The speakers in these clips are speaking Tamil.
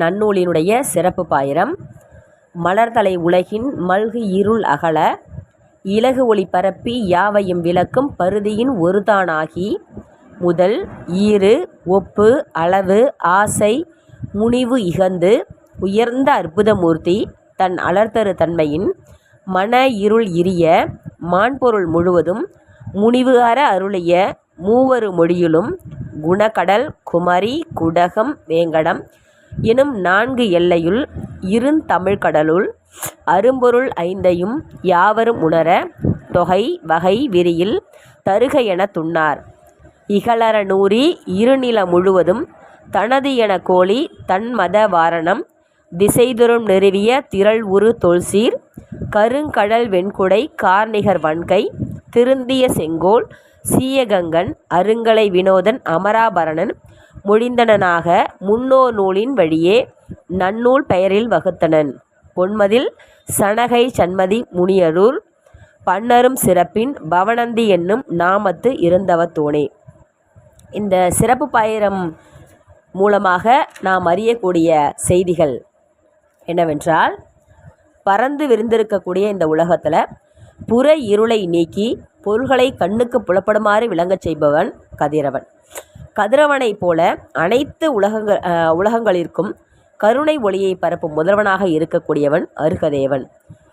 நன்னூலினுடைய சிறப்பு பாயிரம். மலர்தலை உலகின் மல்கு இருள் அகல இலகு ஒளி பரப்பி யாவையும் விளக்கும் பருதியின் ஒருதானாகி முதல் ஈறு ஒப்பு அளவு ஆசை முனிவு இகந்து உயர்ந்த அற்புதமூர்த்தி தன் அலர்தரு தன்மையின் மன இருள் இரிய மாண்பொருள் முழுவதும் முனிவு அற அருளிய மூவரு மொழியிலும் குணகடல் குமரி குடகம் வேங்கடம் எனும் நான்கு எல்லையுள் இருந்தமிழ்கடலுள் அரும்பொருள் ஐந்தையும் யாவரும் உணர தொகை வகை விரியில் தருக என துன்னார் இகலற நூறி இருநில முழுவதும் தனது என கோழி தன்மத வாரணம் திசைதுறும் நிறுவிய திரள் உரு தொல்சீர் கருங்கடல் வெண்குடை கார்நிகர் வன்கை திருந்திய செங்கோல் சீயகங்கன் அருங்கலை வினோதன் அமராபரணன் மொழிந்தனனாக முன்னோர் நூலின் வழியே நன்னூல் பெயரில் வகுத்தனன். பொன்மதில் சனகை சண்மதி முனியரூர் பன்னரும் சிறப்பின் பவனந்தி என்னும் நாமத்து இருந்தவத்தோனே இந்த சிறப்பு பாயிரம் மூலமாக நாம் அறியக்கூடிய செய்திகள் என்னவென்றால் பறந்து விரிந்திருக்கக்கூடிய இந்த உலகத்தில் புற இருளை நீக்கி பொருள்களை கண்ணுக்கு புலப்படுமாறு விளங்கச் செய்பவன் கதிரவன். கதிரவனைப் போல அனைத்து உலகங்கள் உலகங்களிற்கும் கருணை ஒளியை பரப்பும் முதல்வனாக இருக்கக்கூடியவன் அருகதேவன்.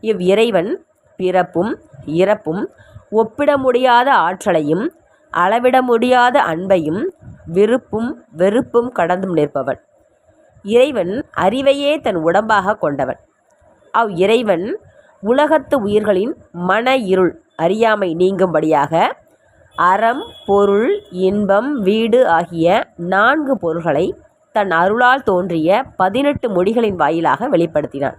இவ் இறைவன் பிறப்பும் இறப்பும் ஒப்பிட முடியாத ஆற்றலையும் அளவிட முடியாத அன்பையும் விருப்பும் வெறுப்பும் கடந்தும் நிற்பவன். இறைவன் அறிவையே தன் உடம்பாக கொண்டவன். அவ் இறைவன் உலகத்து உயிர்களின் மன இருள் அறியாமை நீங்கும்படியாக அறம் பொருள் இன்பம் வீடு ஆகிய நான்கு பொருள்களை தன் அருளால் தோன்றிய பதினெட்டு மொழிகளின் வாயிலாக வெளிப்படுத்தினான்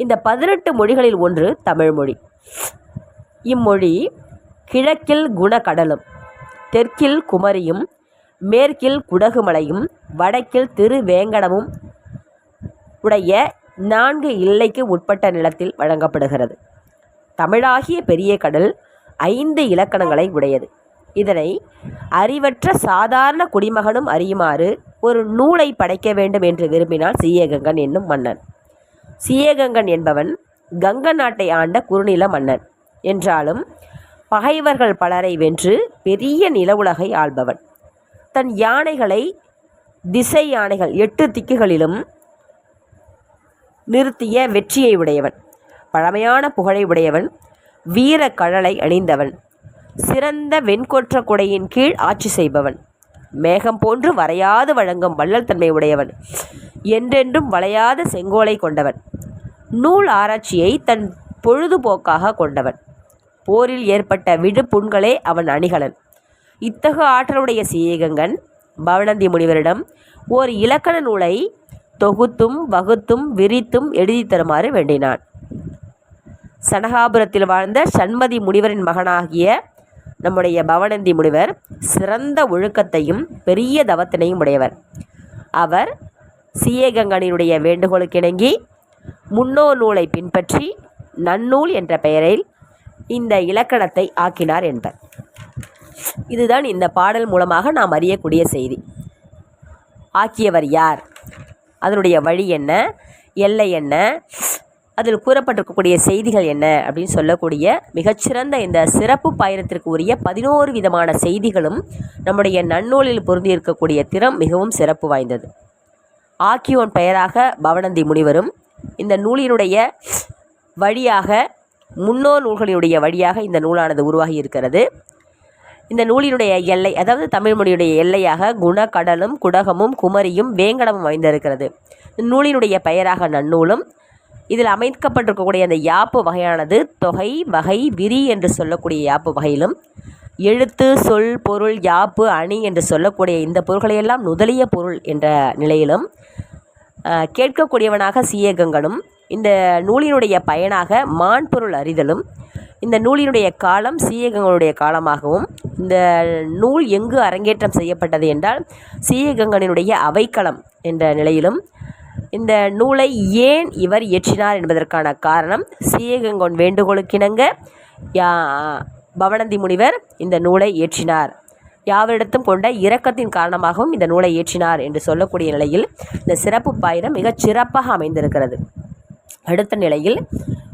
இந்த பதினெட்டு மொழிகளில் ஒன்று தமிழ்மொழி இம்மொழி கிழக்கில் குணக்கடலும் தெற்கில் குமரியும் மேற்கில் குடகுமலையும் வடக்கில் திருவேங்கடமும் உடைய நான்கு எல்லைக்கு உட்பட்ட நிலத்தில் வழங்கப்படுகிறது. தமிழாகிய பெரிய கடல் ஐந்து இலக்கணங்களை உடையது. இதனை அறிவற்ற சாதாரண குடிமகனும் அறியுமாறு ஒரு நூலை படைக்க வேண்டும் என்று விரும்பினான் சீயகங்கன் என்னும் மன்னன். சீயகங்கன் என்பவன் கங்க நாட்டை ஆண்ட குறுநில மன்னன். என்றாலும் பகைவர்கள் பலரை வென்று பெரிய நில உலகை ஆள்பவன். தன் யானைகளை திசை யானைகள் எட்டு திக்குகளிலும் நிறுத்திய வெற்றியை உடையவன். பழமையான புகழை உடையவன். வீர கழலை அணிந்தவன். சிறந்த வெண்கொற்ற குடையின் கீழ் ஆட்சி செய்பவன். மேகம் போன்று வரையாது வழங்கும் வள்ளல் தன்மை உடையவன். என்றென்றும் வளையாத செங்கோலை கொண்டவன். நூல் ஆராய்ச்சியை தன் பொழுதுபோக்காக கொண்டவன். போரில் ஏற்பட்ட விடுப்புண்களே அவன் அணிகலன். இத்தகு ஆற்றலுடைய சீகங்கன் பவனந்தி முனிவரிடம் ஓர் இலக்கண நூலை தொகுத்தும் வகுத்தும் விரித்தும் எழுதித் தருமாறு வேண்டினான். சனகாபுரத்தில் வாழ்ந்த சண்மதி முனிவரின் மகனாகிய நம்முடைய பவனந்தி முனிவர் சிறந்த ஒழுக்கத்தையும் பெரிய தவத்தினையும் உடையவர். அவர் சீயகங்கனினுடைய வேண்டுகோளுக்கிணங்கி முன்னோர் நூலை பின்பற்றி நன்னூல் என்ற பெயரில் இந்த இலக்கணத்தை ஆக்கினார் என்பர். இதுதான் இந்த பாடல் மூலமாக நாம் அறியக்கூடிய செய்தி. ஆக்கியவர் யார்? அதனுடைய வழி என்ன? எல்லை என்ன? அதில் கூறப்பட்டிருக்கக்கூடிய செய்திகள் என்ன? அப்படின்னு சொல்லக்கூடிய மிகச்சிறந்த இந்த சிறப்பு பயணத்திற்கு உரிய பதினோரு விதமான செய்திகளும் நம்முடைய நன்னூலில் பொருந்தி இருக்கக்கூடிய திறம் மிகவும் சிறப்பு வாய்ந்தது. ஆக்கியோன் பெயராக பவனந்தி முனிவரும் இந்த நூலினுடைய வழியாக முன்னோர் நூல்களினுடைய வழியாக இந்த நூலானது உருவாகி இருக்கிறது. இந்த நூலினுடைய எல்லை அதாவது தமிழ்மொழியுடைய எல்லையாக குணக்கடலும் குடகமும் குமரியும் வேங்கடமும் அமைந்திருக்கிறது. நூலினுடைய பெயராக நன்னூலும் இதில் அமைக்கப்பட்டிருக்கக்கூடிய அந்த யாப்பு வகையானது தொகை வகை விரி என்று சொல்லக்கூடிய யாப்பு வகையிலும் எழுத்து சொல் பொருள் யாப்பு அணி என்று சொல்லக்கூடிய இந்த பொருள்களையெல்லாம் நுதலிய பொருள் என்ற நிலையிலும் கேட்கக்கூடியவனாக சீயகங்களும் இந்த நூலினுடைய பயனாக மான் பொருள் அறிதலும் இந்த நூலினுடைய காலம் சீயகங்களுடைய காலமாகவும் இந்த நூல் எங்கு அரங்கேற்றம் செய்யப்பட்டது என்றால் சீயகங்கனினுடைய அவைக்களம் என்ற நிலையிலும் இந்த நூலை ஏன் இவர் இயற்றினார் என்பதற்கான காரணம் சீயகங்கொன் வேண்டுகோளுக்கிணங்க யா பவனந்தி முனிவர் இந்த நூலை இயற்றினார். யாவரிடத்தும் கொண்ட இரக்கத்தின் காரணமாகவும் இந்த நூலை இயற்றினார் என்று சொல்லக்கூடிய நிலையில் இந்த சிறப்பு பாயிரம் மிகச் சிறப்பாக அமைந்திருக்கிறது. அடுத்த நிலையில்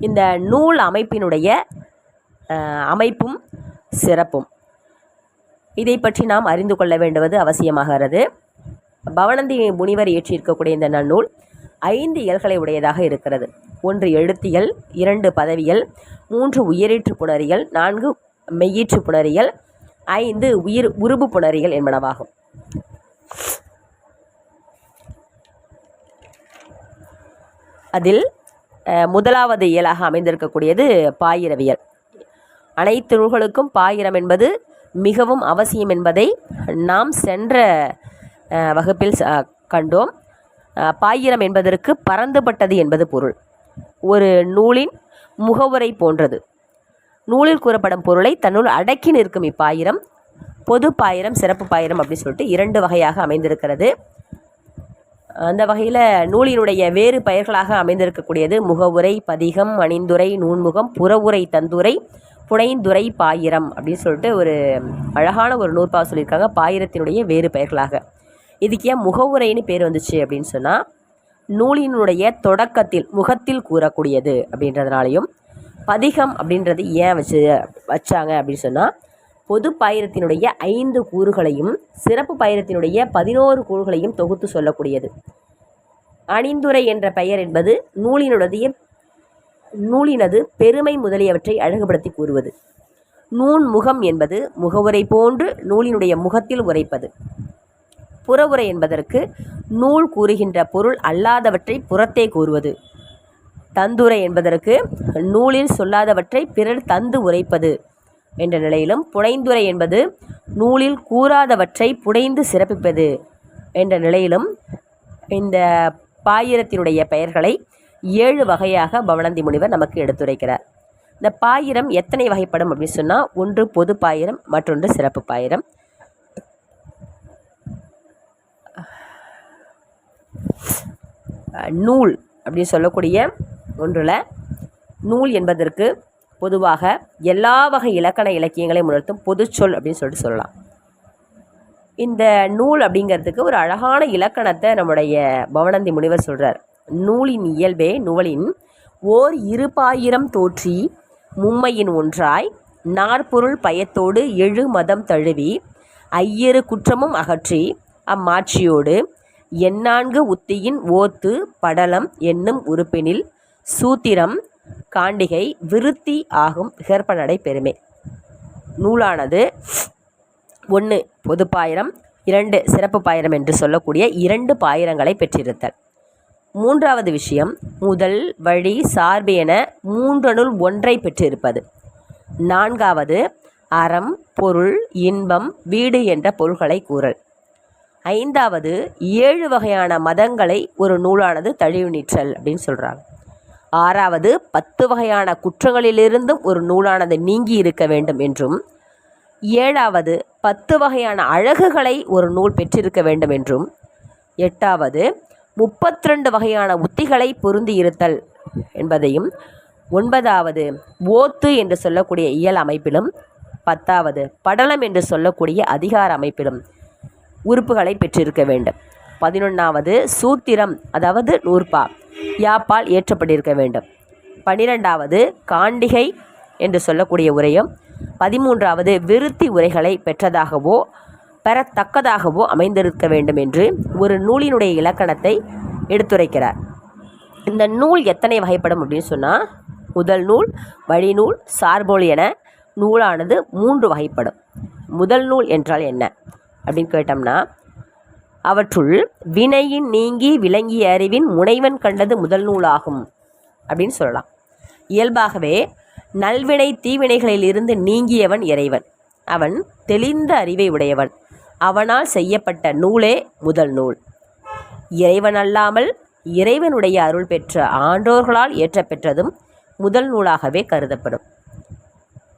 இந்த நூல் அமைப்பினுடைய அமைப்பும் சிறப்பும். இதை பற்றி நாம் அறிந்து கொள்ள வேண்டுவது அவசியமாகிறது. பவனந்தி முனிவர் இயற்றியிருக்கக்கூடிய இந்த நன்னூல் ஐந்து இயல்களை உடையதாக இருக்கிறது. ஒன்று எழுத்தியல் இரண்டு பதவியல் மூன்று உயிரீற்று புணரியல் நான்கு மெய்யீற்று புணரியல் ஐந்து உயிர் உருபு புணரியல் என்பனவாகும். அதில் முதலாவது இயலாக அமைந்திருக்கக்கூடியது பாயிரவியல். அனைத்து நூல்களுக்கும் பாயிரம் என்பது மிகவும் அவசியம் என்பதை நாம் சென்ற வகுப்பில் ச- கண்டோம். பாயிரம் என்பதற்கு பறந்துபட்டது என்பது பொருள். ஒரு நூலின் முகவுரை போன்றது. நூலில் கூறப்படும் பொருளை தன்னுள் அடக்கி நிற்கும் இப்பாயிரம் பொது பாயிரம் சிறப்பு பாயிரம் அப்படின்னு சொல்லிட்டு இரண்டு வகையாக அமைந்திருக்கிறது. அந்த வகையில் நூலினுடைய வேறு பெயர்களாக அமைந்திருக்கக்கூடியது முகவுரை பதிகம் அணிந்துரை நூன்முகம் புறவுரை தந்துரை புனைந்துரை பாயிரம் அப்படின்னு சொல்லிட்டு ஒரு அழகான ஒரு நூற்பா சொல்லியிருக்காங்க. பாயிரத்தினுடைய வேறு பெயர்களாக. இதுக்கு ஏன் முகவுரைன்னு பேர் வந்துச்சு அப்படின்னு சொன்னால் நூலினுடைய தொடக்கத்தில் முகத்தில் கூறக்கூடியது அப்படின்றதுனாலையும் பதிகம் அப்படின்றது ஏன் வச்சு வச்சாங்க அப்படின்னு சொன்னால் பொது பயிரத்தினுடைய ஐந்து கூறுகளையும் சிறப்பு பயிரத்தினுடைய பதினோரு கூறுகளையும் தொகுத்து சொல்லக்கூடியது. அணிந்துரை என்ற பெயர் என்பது நூலினுடைய நூலினது பெருமை முதலியவற்றை அழகுபடுத்தி கூறுவது. நூன் முகம் என்பது முகவுரை போன்று நூலினுடைய முகத்தில் உரைப்பது. புறவுரை என்பதற்கு நூல் கூறுகின்ற பொருள் அல்லாதவற்றை புறத்தே கூறுவது. தந்துரை என்பதற்கு நூலில் சொல்லாதவற்றை பிறர் தந்து உரைப்பது என்ற நிலையிலும் புனைந்துரை என்பது நூலில் கூறாதவற்றை புனைந்து சிறப்பிப்பது என்ற நிலையிலும் இந்த பாயிரத்தினுடைய பெயர்களை ஏழு வகையாக பவனந்தி முனிவர் நமக்கு எடுத்துரைக்கிறார். இந்த பாயிரம் எத்தனை வகைப்படும் அப்படின்னு சொன்னால் ஒன்று பொது பாயிரம் மற்றொன்று சிறப்பு பாயிரம். நூல் அப்படின்னு சொல்லக்கூடிய ஒன்றில் நூல் என்பதற்கு பொதுவாக எல்லா வகை இலக்கண இலக்கியங்களையும் உணர்த்தும் பொதுச்சொல் அப்படின்னு சொல்லிட்டு சொல்லலாம். இந்த நூல் அப்படிங்கிறதுக்கு ஒரு அழகான இலக்கணத்தை நம்முடைய பவனந்தி முனிவர் சொல்கிறார் நூலின் இயல்பே நூலின் ஓர் இருபாயிரம் தோற்றி மும்மையின் ஒன்றாய் நாற்பொருள் பயத்தோடு எழு மதம் தழுவி ஐயரு குற்றமும் அகற்றி அம்மாட்சியோடு எண்ணான்கு உத்தியின் ஓத்து படலம் என்னும் உறுப்பினில் சூத்திரம் காண்டிகை விருத்தி ஆகும் விகற்பனடை பெருமை. நூலானது ஒன்று பொது பாயிரம் இரண்டு சிறப்பு பாயிரம் என்று சொல்லக்கூடிய இரண்டு பாயிரங்களை பெற்றிருத்தல். மூன்றாவது விஷயம் முதல் வழி சார்பு என மூன்றனுள் ஒன்றை பெற்றிருப்பது. நான்காவது அறம் பொருள் இன்பம் வீடு என்ற பொருள்களை கூறல். ஐந்தாவது ஏழு வகையான மதங்களை ஒரு நூலானது தழுவி நீற்றல் அப்படின்னு சொல்கிறாங்க ஆறாவது பத்து வகையான குற்றங்களிலிருந்தும் ஒரு நூலானது நீங்கி இருக்க வேண்டும் என்றும் ஏழாவது பத்து வகையான அழகுகளை ஒரு நூல் பெற்றிருக்க வேண்டும் என்றும் எட்டாவது முப்பத்திரெண்டு வகையான உத்திகளை பொருந்தி இருத்தல் என்பதையும் ஒன்பதாவது ஓத்து என்று சொல்லக்கூடிய இயல் அமைப்பிலும் பத்தாவது படலம் என்று சொல்லக்கூடிய அதிகார அமைப்பிலும் உறுப்புகளை பெற்றிருக்க வேண்டும். பதினொன்றாவது சூத்திரம் அதாவது நூற்பா யாப்பால் ஏற்றப்பட்டிருக்க வேண்டும். பன்னிரெண்டாவது காண்டிகை என்று சொல்லக்கூடிய உரையும் பதிமூன்றாவது விருத்தி உரைகளை பெற்றதாகவோ பெறத்தக்கதாகவோ அமைந்திருக்க வேண்டும் என்று ஒரு நூலினுடைய இலக்கணத்தை எடுத்துரைக்கிறார். இந்த நூல் எத்தனை வகைப்படும் அப்படின்னு சொன்னால் முதல் நூல் வழிநூல் சார்போல் என நூலானது மூன்று வகைப்படும். முதல் நூல் என்றால் என்ன அப்படின்னு கேட்டோம்னா அவற்றுள் வினையின் நீங்கி விளங்கிய அறிவின் முனைவன் கண்டது முதல் நூலாகும் அப்படின்னு சொல்லலாம். இயல்பாகவே நல்வினை தீவினைகளிலிருந்து நீங்கியவன் இறைவன். அவன் தெளிந்த அறிவை உடையவன். அவனால் செய்யப்பட்ட நூலே முதல் நூல். இறைவன் அல்லாமல் இறைவனுடைய அருள் பெற்ற ஆண்டோர்களால் இயற்றப்பெற்றதும் முதல் நூலாகவே கருதப்படும்.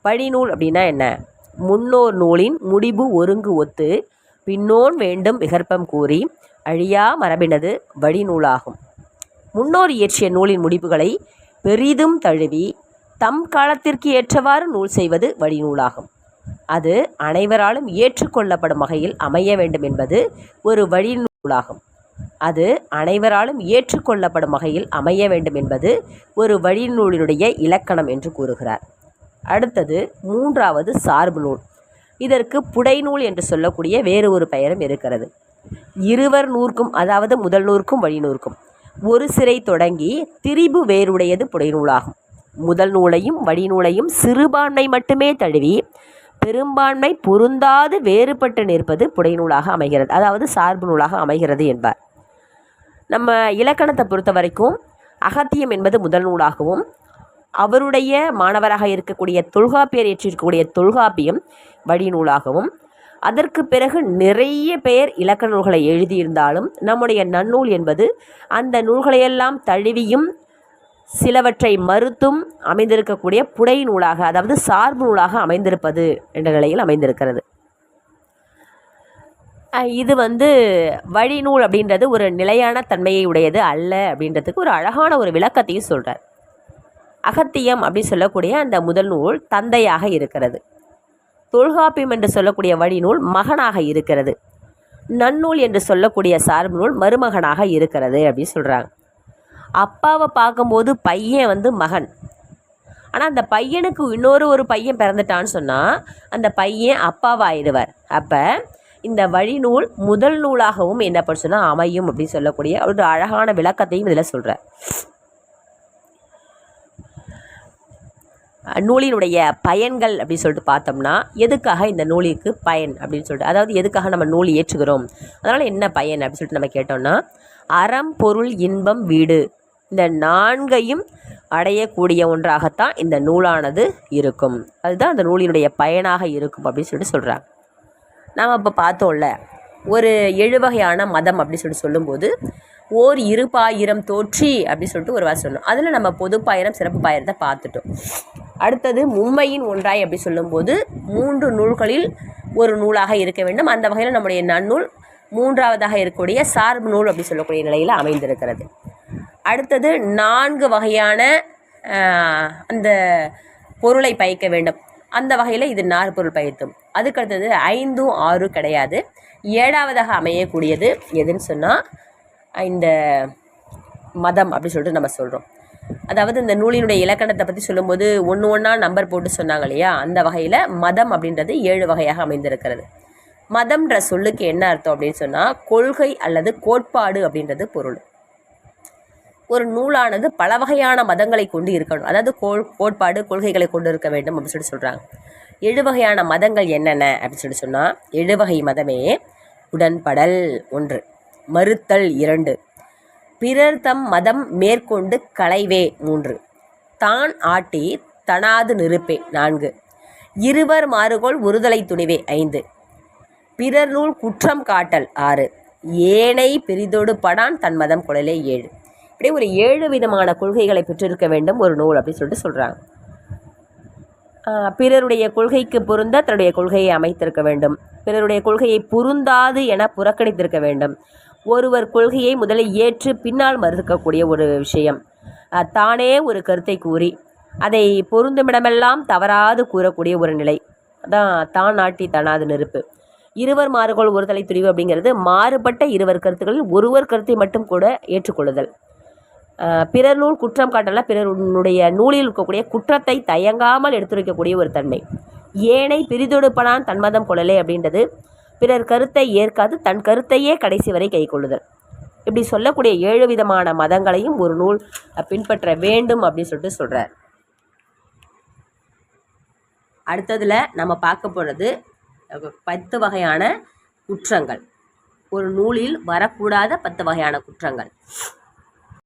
பழிநூல் அப்படின்னா என்ன? முன்னோர் நூலின் முடிவு ஒருங்கு ஒத்து பின்னோன் வேண்டும் விகற்பம் கூறி அழியா மரபினது வழிநூலாகும் முன்னோர் இயற்றிய நூலின் முடிவுகளை பெரிதும் தழுவி தம் காலத்திற்கு ஏற்றவாறு நூல் செய்வது வழிநூலாகும் அது அனைவராலும் ஏற்றுக்கொள்ளப்படும் வகையில் அமைய வேண்டும் என்பது ஒரு வழிநூலாகும் அது அனைவராலும் ஏற்றுக்கொள்ளப்படும் வகையில் அமைய வேண்டும் என்பது ஒரு வழிநூலினுடைய இலக்கணம் என்று கூறுகிறார். அடுத்தது மூன்றாவது சார்பு நூல். இதற்கு புடைநூல் என்று சொல்லக்கூடிய வேறு ஒரு பெயரும் இருக்கிறது. இருவர் நூற்கும் அதாவது முதல் நூற்கும் வழிநூற்கும் ஒரு சிறை தொடங்கி திரிபு வேறுடையது புடைநூலாகும் முதல் நூலையும் வழிநூலையும் சிறுபான்மை மட்டுமே தழுவி பெரும்பான்மை பொருந்தாது வேறுபட்டு நிற்பது புடைநூலாக அமைகிறது. அதாவது சார்பு நூலாக அமைகிறது என்பார். நம்ம இலக்கணத்தை பொறுத்த வரைக்கும் அகத்தியம் என்பது முதல் நூலாகவும் அவருடைய மாணவராக இருக்கக்கூடிய தொல்காப்பியர் ஏற்றிருக்கக்கூடிய தொல்காப்பியம் வழிநூலாகவும் அதற்கு பிறகு நிறைய பேர் இலக்கண நூல்களை எழுதியிருந்தாலும் நம்முடைய நன்னூல் என்பது அந்த நூல்களையெல்லாம் தழுவியும் சிலவற்றை மறுத்தும் அமைந்திருக்கக்கூடிய புடை நூலாக அதாவது சார்பு நூலாக அமைந்திருப்பது என்ற நிலையில் அமைந்திருக்கிறது. இது வந்து வழிநூல் அப்படின்றது ஒரு நிலையான தன்மையை உடையது அல்ல அப்படின்றதுக்கு ஒரு அழகான ஒரு விளக்கத்தையும் சொல்கிறார் அகத்தியம் அப்படின்னு சொல்லக்கூடிய அந்த முதல் நூல் தந்தையாக இருக்கிறது. தொல்காப்பியம் என்று சொல்லக்கூடிய வழிநூல் மகனாக இருக்கிறது. நன்னூல் என்று சொல்லக்கூடிய சார்பு நூல் மருமகனாக இருக்கிறது அப்படின்னு சொல்கிறாங்க அப்பாவை பார்க்கும்போது பையன் வந்து மகன். ஆனால் அந்த பையனுக்கு இன்னொரு ஒரு பையன் பிறந்துட்டான்னு சொன்னால் அந்த பையன் அப்பாவாயிடுவார். அப்போ இந்த வழிநூல் முதல் நூலாகவும் என்ன பண்ண சொன்னால் அமையும் அப்படின்னு சொல்லக்கூடிய ஒரு அழகான விளக்கத்தையும் இதில் சொல்கிறார் நூலினுடைய பயன்கள் அப்படின்னு சொல்லிட்டு பார்த்தோம்னா எதுக்காக இந்த நூலிற்கு பயன் அப்படின்னு சொல்லிட்டு அதாவது எதுக்காக நம்ம நூல் ஏற்றுகிறோம் அதனால் என்ன பயன் அப்படின்னு சொல்லிட்டு நம்ம கேட்டோம்னா அறம் பொருள் இன்பம் வீடு. இந்த நான்கையும் அடையக்கூடிய ஒன்றாகத்தான் இந்த நூலானது இருக்கும். அதுதான் அந்த நூலினுடைய பயனாக இருக்கும் அப்படின்னு சொல்லிட்டு சொல்கிறாங்க நாம் இப்போ பார்த்தோம்ல ஒரு எழுவகையான மதம் அப்படின்னு சொல்லிட்டு சொல்லும்போது ஓர் இருபாயிரம் தோற்றி அப்படின்னு சொல்லிட்டு ஒரு வாரம் சொன்னோம் அதில் நம்ம பொதுப்பாயிரம் சிறப்பு பாயிரத்தை பார்த்துட்டோம். அடுத்தது மும்மையின் ஒன்றாய் அப்படி சொல்லும்போது மூன்று நூல்களில் ஒரு நூலாக இருக்க வேண்டும். அந்த வகையில் நம்முடைய நன்னூல் மூன்றாவதாக இருக்கக்கூடிய சார்பு நூல் அப்படி சொல்லக்கூடிய நிலையில் அமைந்திருக்கிறது. அடுத்தது நான்கு வகையான அந்த பொருளை பயக்க வேண்டும். அந்த வகையில் இது நாற்பொருள் பயத்தும் அதுக்கடுத்தது ஐந்தும் ஆறு கிடையாது. ஏழாவதாக அமையக்கூடியது எதுன்னு சொன்னால் இந்த மதம் அப்படி சொல்லிட்டு நம்ம சொல்கிறோம் அதாவது இந்த நூலினுடைய இலக்கணத்தை பற்றி சொல்லும்போது ஒன்று ஒன்றா நம்பர் போட்டு சொன்னாங்க இல்லையா? அந்த வகையில் மதம் அப்படின்றது ஏழு வகையாக அமைந்திருக்கிறது. மதம்ன்ற சொல்லுக்கு என்ன அர்த்தம் அப்படின்னு சொன்னால் கொள்கை அல்லது கோட்பாடு அப்படின்றது பொருள். ஒரு நூலானது பல வகையான மதங்களை கொண்டு இருக்கணும். அதாவது கோல் கோட்பாடு கொள்கைகளை கொண்டு இருக்க வேண்டும் அப்படின்னு சொல்லி சொல்கிறாங்க ஏழு வகையான மதங்கள் என்னென்ன அப்படின்னு சொல்லி சொன்னால் ஏழு வகை மதமே உடன்படல் ஒன்று மறுத்தல் இரண்டு பிறர் தம் மதம் மேற்கொண்டு களைவே மூன்று தான் ஆட்டி தனாது நெருப்பே நான்கு இருவர் மாறுகோள் ஒருதலை துணிவே ஐந்து பிறர் நூல் குற்றம் காட்டல் ஆறு. ஏனை பெரிதொடு படான் தன் மதம் குழலே ஏழு. இப்படி ஒரு ஏழு விதமான கொள்கைகளை பெற்றிருக்க வேண்டும் ஒரு நூல் அப்படின்னு சொல்லிட்டு சொல்கிறாங்க பிறருடைய கொள்கைக்கு பொருந்த தன்னுடைய கொள்கையை அமைத்திருக்க வேண்டும். பிறருடைய கொள்கையை பொருந்தாது என புறக்கணித்திருக்க வேண்டும். ஒருவர் கொள்கையை முதலில் ஏற்று பின்னால் மறுக்கக்கூடிய ஒரு விஷயம். தானே ஒரு கருத்தை கூறி அதை பொருந்துமிடமெல்லாம் தவறாது கூறக்கூடிய ஒரு நிலை. அதான் தான் நாட்டி தனாது நெருப்பு. இருவர் மாறுகோள் ஒரு தலை துணிவு அப்படிங்கிறது மாறுபட்ட இருவர் கருத்துக்களில் ஒருவர் கருத்தை மட்டும் கூட ஏற்றுக்கொள்ளுதல். பிறர் நூல் குற்றம் காட்டலாம் பிறருடைய நூலில் இருக்கக்கூடிய குற்றத்தை தயங்காமல் எடுத்துரைக்கக்கூடிய ஒரு தன்மை. ஏனை பிரிதொடுப்பனான் தன்மதம் கொள்ளலே அப்படின்றது பிறர் கருத்தை ஏற்காது தன் கருத்தையே கடைசி வரை கைக்கொள்ளுதல் இப்படி சொல்லக்கூடிய ஏழு விதமான மதங்களையும் ஒரு நூல் பின்பற்ற வேண்டும் அப்படின்னு சொல்லிட்டு சொல்கிறார் அடுத்ததில் நம்ம பார்க்க போகிறது பத்து வகையான குற்றங்கள். ஒரு நூலில் வரக்கூடாத பத்து வகையான குற்றங்கள்.